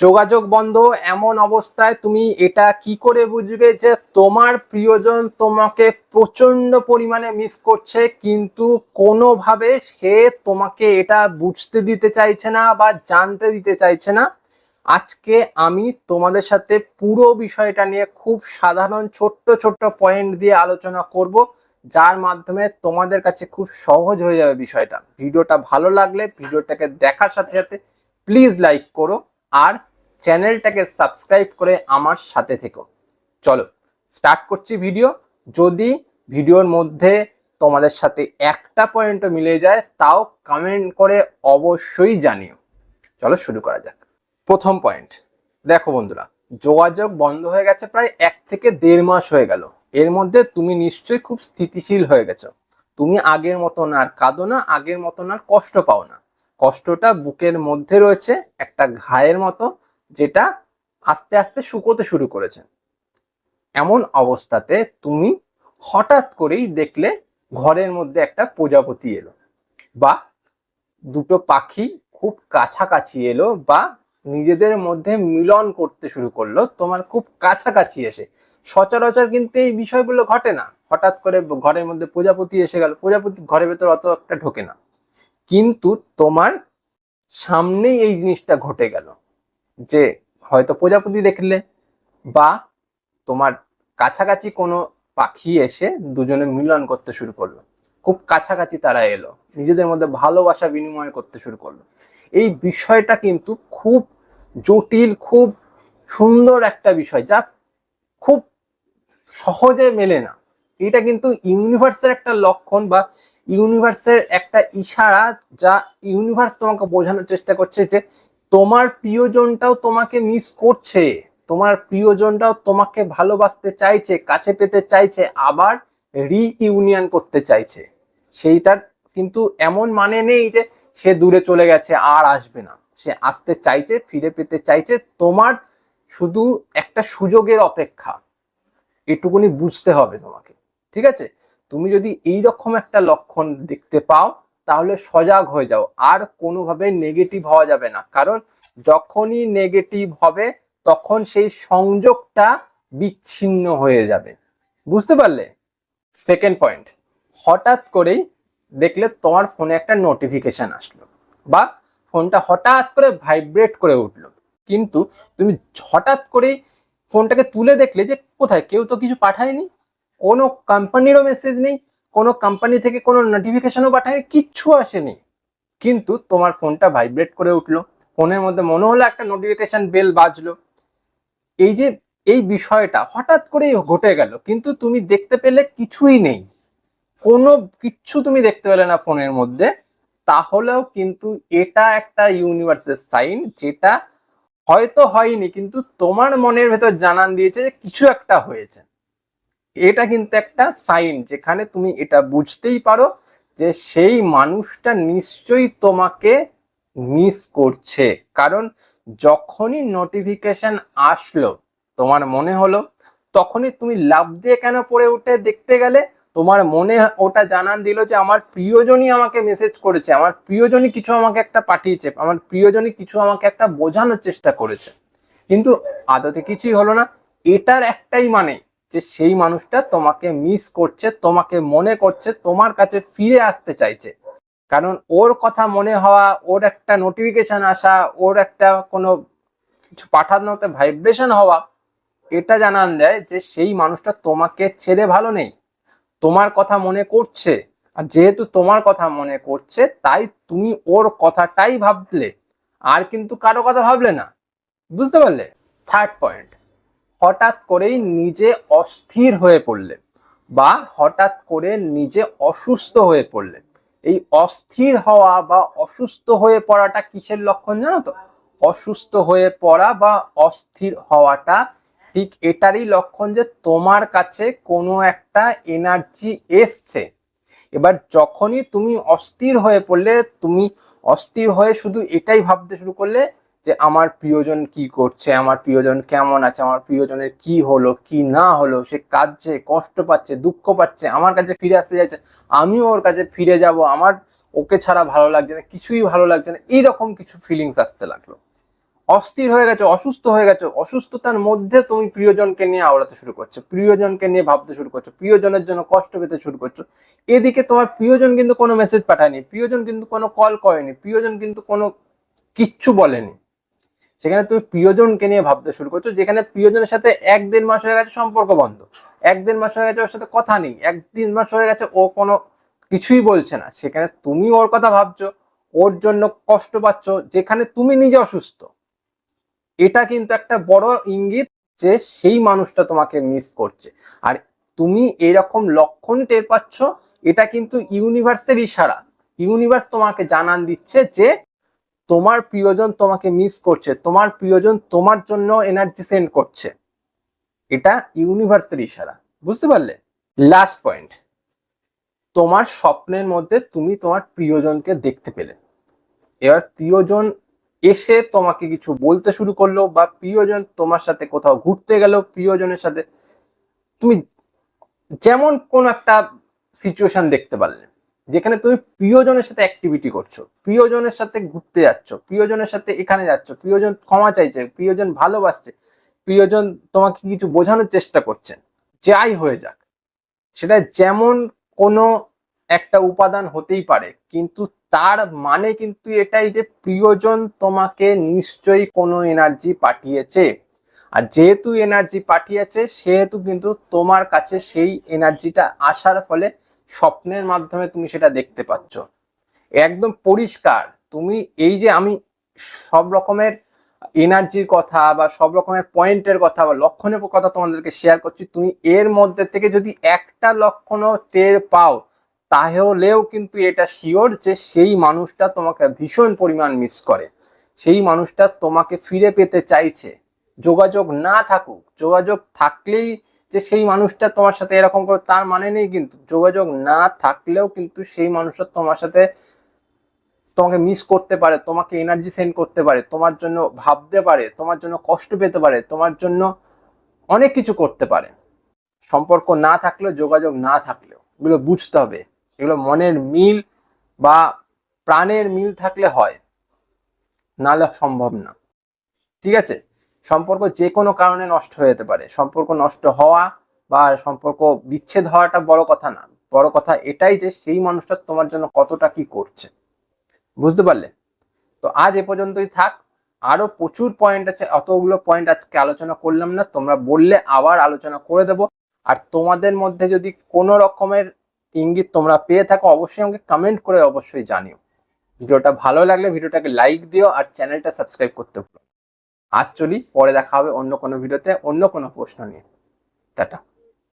যোগাযোগ বন্ধ, এমন অবস্থায় তুমি এটা কি করে বুঝবে যে তোমার প্রিয়জন তোমাকে প্রচণ্ড পরিমাণে মিস করছে, কিন্তু কোনোভাবে সে তোমাকে এটা বুঝতে দিতে চাইছে না বা জানতে দিতে চাইছে না? আজকে আমি তোমাদের সাথে পুরো বিষয়টা নিয়ে খুব সাধারণ ছোট্ট ছোট্ট পয়েন্ট দিয়ে আলোচনা করব, যার মাধ্যমে তোমাদের কাছে খুব সহজ হয়ে যাবে বিষয়টা। ভিডিওটা ভালো লাগলে ভিডিওটাকে দেখার সাথে সাথে প্লিজ লাইক করো। আর চ্যানেলটাকে সাবস্ক্রাইব করে আমার সাথে থেকো। চলো স্টার্ট করছি ভিডিও যদি ভিডিওর মধ্যে তোমাদের সাথে একটা পয়েন্টও মিলে যায়, তাও কমেন্ট করে অবশ্যই জানিও। চলো শুরু করা যাক। প্রথম পয়েন্ট দেখো বন্ধুরা, যোগাযোগ বন্ধ হয়ে গেছে প্রায় এক থেকে দেড় মাস হয়ে গেল। এর মধ্যে তুমি নিশ্চয়ই খুব স্থিতিশীল হয়ে গেছো। তুমি আগের মতন আর কাঁদো না, আগের মতন আর কষ্ট পাও না। কষ্টটা বুকের মধ্যে রয়েছে, একটা ঘায়ের মতো। যেটা আস্তে আস্তে শুকোতে শুরু করেছে। এমন অবস্থাতে তুমি হঠাৎ করেই দেখলে ঘরের মধ্যে একটা প্রজাপতি এলো বা দুটো পাখি খুব কাছাকাছি এলো বা নিজেদের মধ্যে মিলন করতে শুরু করল। তোমার খুব কাছাকাছি এসে। সচরাচর কিন্তু এই বিষয়গুলো ঘটে না। হঠাৎ করে ঘরের মধ্যে প্রজাপতি এসে গেল। প্রজাপতি ঘরের ভেতর অত একটা ঢোকে না। কিন্তু তোমার সামনেই এই জিনিসটা ঘটে গেল। যে হয়তো প্রজাপতি দেখলে বা তোমার কাছাকাছি কোনো পাখি এসে দুজনে মিলন করতে শুরু করল। খুব কাছাকাছি তারা এলো। নিজেদের মধ্যে ভালোবাসা বিনিময় করতে শুরু করল। এই বিষয়টা কিন্তু খুব জটিল, খুব সুন্দর একটা বিষয় যা খুব সহজে মেলে না। এটা কিন্তু ইউনিভার্সের একটা লক্ষণ বা ইউনিভার্সের একটা ইশারা যা ইউনিভার্স তোমাকে বোঝানোর চেষ্টা করছে যে তোমার প্রিয়জনটাও তোমাকে মিস করছে, তোমার প্রিয়জনটাও তোমাকে ভালোবাসতে চাইছে, কাছে পেতে চাইছে, আবার রিইউনিয়ন করতে চাইছে। সেইটার কিন্তু এমন মানে নেই যে সে দূরে চলে গেছে, আর আসবে না। সে আসতে চাইছে, ফিরে পেতে চাইছে, তোমার শুধু একটা সুযোগের অপেক্ষা। এটুকুনি বুঝতে হবে তোমাকে, ঠিক আছে? তুমি যদি এই রকম একটা লক্ষণ দেখতে পাও তাহলে সজাগ হয়ে যাও। আর কোনোভাবে নেগেটিভ হওয়া যাবে না। কারণ যখনই নেগেটিভ হবে, তখন সেই সংযোগটা বিচ্ছিন্ন হয়ে যাবে। বুঝতে পারলে? সেকেন্ড পয়েন্ট হঠাৎ করেই দেখলে তোমার ফোনে একটা নোটিফিকেশন আসলো বা ফোনটা হঠাৎ করে ভাইব্রেট করে উঠল। কিন্তু তুমি হঠাৎ করেই ফোনটাকে তুলে দেখলে যে কোথায়? কেউ তো কিছু পাঠায়নি, কোনো কোম্পানিরও মেসেজ নেই কোনো কোম্পানি থেকে কোনো নোটিফিকেশনও পাঠায়নি, কিচ্ছু আসেনি। কিন্তু তোমার ফোনটা ভাইব্রেট করে উঠল। ফোনের মধ্যে মনে হলো একটা নোটিফিকেশন বেল বাজলো। এই যে, এই বিষয়টা হঠাৎ করেই ঘটে গেল, কিন্তু তুমি দেখতে পেলে কিছুই নেই। কোনো কিচ্ছু তুমি দেখতে পেলে না ফোনের মধ্যে। তাহলেও কিন্তু এটা একটা ইউনিভার্সের সাইন যেটা হয়তো হয়নি, কিন্তু তোমার মনের ভেতর জানান দিয়েছে যে কিছু একটা হয়েছে। এটা কিন্তু একটা সাইন যেখানে তুমি এটা বুঝতেই পারো যে সেই মানুষটা নিশ্চয়ই তোমাকে মিস করছে। কারণ যখনই নোটিফিকেশন আসলো, তোমার মনে হলো, তখনই তুমি লাভ দিয়ে কেন পড়ে উঠে দেখতে গেলে? তোমার মনে ওটা জানান দিল যে আমার প্রিয়জনই আমাকে মেসেজ করেছে, আমার প্রিয়জনই কিছু আমাকে একটা পাঠিয়েছে, আমার প্রিয়জনই কিছু আমাকে একটা বোঝানোর চেষ্টা করেছে। কিন্তু আদতে কিছুই হলো না, এটার একটাই মানে যে সেই মানুষটা তোমাকে মিস করছে, তোমাকে মনে করছে, তোমার কাছে ফিরে আসতে চাইছে। কারণ ওর কথা মনে হওয়া, ওর একটা নোটিফিকেশন আসা, ওর একটা কোনো কিছু পাঠানোতে ভাইব্রেশন হওয়া, এটা জানান দেয় যে সেই মানুষটা তোমাকে ছেড়ে ভালো নেই। তোমার কথা মনে করছে, আর যেহেতু তোমার কথা মনে করছে, তাই তুমি ওর কথাটাই ভাবলে, আর কিন্তু কারও কথা ভাবলে না। বুঝতে পারলে? থার্ড পয়েন্ট হঠাৎ করেই নিজে অস্থির হয়ে পড়লে বা হঠাৎ করে নিজে অসুস্থ হয়ে পড়লে। এই অস্থির হওয়া বা অসুস্থ হয়ে পড়াটা কিসের লক্ষণ জানো তো? অসুস্থ হয়ে পড়া বা অস্থির হওয়াটা ঠিক এটারই লক্ষণ যে তোমার কাছে কোনো একটা এনার্জি এসছে। এবার যখনই তুমি অস্থির হয়ে পড়লে, তুমি অস্থির হয়ে শুধু এটাই ভাবতে শুরু করলে যে আমার প্রিয়জন কি করছে, আমার প্রিয়জন কেমন আছে, আমার প্রিয়জনের কি হলো, কি না হলো, সে কাঁদছে, কষ্ট পাচ্ছে, দুঃখ পাচ্ছে, আমার কাছে ফিরে আসতে যাচ্ছে আমিও ওর কাছে ফিরে যাব, আমার ওকে ছাড়া ভালো লাগছে না, কিছুই ভালো লাগছে না, এইরকম কিছু ফিলিংস আসতে লাগল। অস্থির হয়ে গেছে, অসুস্থ হয়ে গেছে, অসুস্থতার মধ্যে তুমি প্রিয়জনকে নিয়ে আওড়াতে শুরু করছ, প্রিয়জনকে নিয়ে ভাবতে শুরু করছ, প্রিয়জনের জন্য কষ্ট পেতে শুরু করছ। এদিকে তোমার প্রিয়জন কিন্তু কোনো মেসেজ পাঠায়নি, প্রিয়জন কিন্তু কোনো কল করেনি, প্রিয়জন কিন্তু কোনো কিচ্ছু বলেনি। সেখানে তুমি প্রিয়জনকে নিয়ে ভাবতে শুরু করছ, যেখানে প্রিয়জনের সাথে এক দেড় মাস হয়ে গেছে সম্পর্ক বন্ধ। এক দেড় মাস হয়ে গেছে ওর সাথে কথা নেই, এক তিন মাস হয়ে গেছে ও কোনো কিছুই বলছে না। সেখানে তুমি ওর কথা ভাবছ, ওর জন্য কষ্ট পাচ্ছ, যেখানে তুমি নিজে অসুস্থ। এটা কিন্তু একটা বড় ইঙ্গিত যে সেই মানুষটা তোমাকে মিস করছে। আর তুমি এরকম লক্ষণ টের পাচ্ছ, এটা কিন্তু ইউনিভার্সের ইশারা। ইউনিভার্স তোমাকে জানান দিচ্ছে যে তোমার প্রিয়জন তোমাকে মিস করছে, তোমার প্রিয়জন তোমার জন্য এনার্জি সেন্ড করছে। এটা ইউনিভার্সের ইশারা, বুঝতে পারলে? লাস্ট পয়েন্ট তোমার স্বপ্নের মধ্যে তুমি তোমার প্রিয়জনকে দেখতে পেলে। এবার প্রিয়জন এসে তোমাকে কিছু বলতে শুরু করল বা প্রিয়জন তোমার সাথে কোথাও ঘুরতে গেল, প্রিয়জনের সাথে, তুমি যেমন কোন একটা সিচুয়েশন দেখতে পারলে। যেখানে তুমি প্রিয়জনের সাথে অ্যাক্টিভিটি করছ, প্রিয়জনের সাথে ঘুরতে যাচ্ছ, প্রিয়জনের সাথে এখানে যাচ্ছ, প্রিয়জন ক্ষমা চাইছে, প্রিয়জন ভালোবাসছে, প্রিয়জন তোমাকে কিছু বোঝানোর চেষ্টা করছেন যাই হয়ে যাক, সেটা যেমন কোনো একটা উপাদান হতেই পারে, কিন্তু তার মানে কিন্তু এটাই যে প্রিয়জন তোমাকে নিশ্চয়ই কোনো এনার্জি পাঠিয়েছে। আর যেহেতু এনার্জি পাঠিয়েছে, সেহেতু কিন্তু তোমার কাছে সেই এনার্জিটা আসার ফলে স্বপ্নের মাধ্যমে তুমি সেটা দেখতে পাচ্ছ। একদম পরিষ্কার। তুমি এই যে আমি সব রকমের এনার্জির কথা বা সব রকমের পয়েন্টের কথা বা লক্ষণের কথা তোমাদেরকে শেয়ার করছি, তুমি এর মধ্যে থেকে যদি একটা লক্ষণও টের পাও, তাহলেও কিন্তু এটা শিওর যে সেই মানুষটা তোমাকে ভীষণ পরিমাণ মিস করে। সেই মানুষটা তোমাকে ফিরে পেতে চাইছে। যোগাযোগ না থাকুক, যোগাযোগ থাকলেই যে সেই মানুষটা তোমার সাথে এরকম করে তার মানে নেই, কিন্তু যোগাযোগ না থাকলেও কিন্তু সেই মানুষটা তোমার সাথে তোমাকে মিস করতে পারে, তোমাকে এনার্জি সেন্ড করতে পারে, তোমার জন্য ভাবতে পারে, তোমার জন্য কষ্ট পেতে পারে, তোমার জন্য অনেক কিছু করতে পারে। সম্পর্ক না থাকলেও, যোগাযোগ না থাকলেও, এগুলো বুঝতে হবে। এগুলো মনের মিল বা প্রাণের মিল থাকলে হয়, নাহলে সম্ভব না। ঠিক আছে? সম্পর্ক যে কোনো কারণে নষ্ট হয়ে যেতে পারে। সম্পর্ক নষ্ট হওয়া বা সম্পর্ক বিচ্ছেদ হওয়াটা বড় কথা না। বড় কথা এটাই যে সেই মানুষটা তোমার জন্য কতটা কি করছে। বুঝতে পারলে? তো আজ এ পর্যন্তই থাক। আরও প্রচুর পয়েন্ট আছে। অতগুলো পয়েন্ট আজকে আলোচনা করলাম না। তোমরা বললে আবার আলোচনা করে দেব। আর তোমাদের মধ্যে যদি কোনো রকমের ইঙ্গিত তোমরা পেয়ে থাকো, অবশ্যই আমাকে কমেন্ট করে অবশ্যই জানিও। ভিডিওটা ভালো লাগলে ভিডিওটাকে লাইক দিও আর চ্যানেলটা সাবস্ক্রাইব করতে ভুলো আজ চলি পরে দেখা হবে অন্য কোনো ভিডিওতে অন্য কোনো প্রশ্ন নিয়ে। টাটা।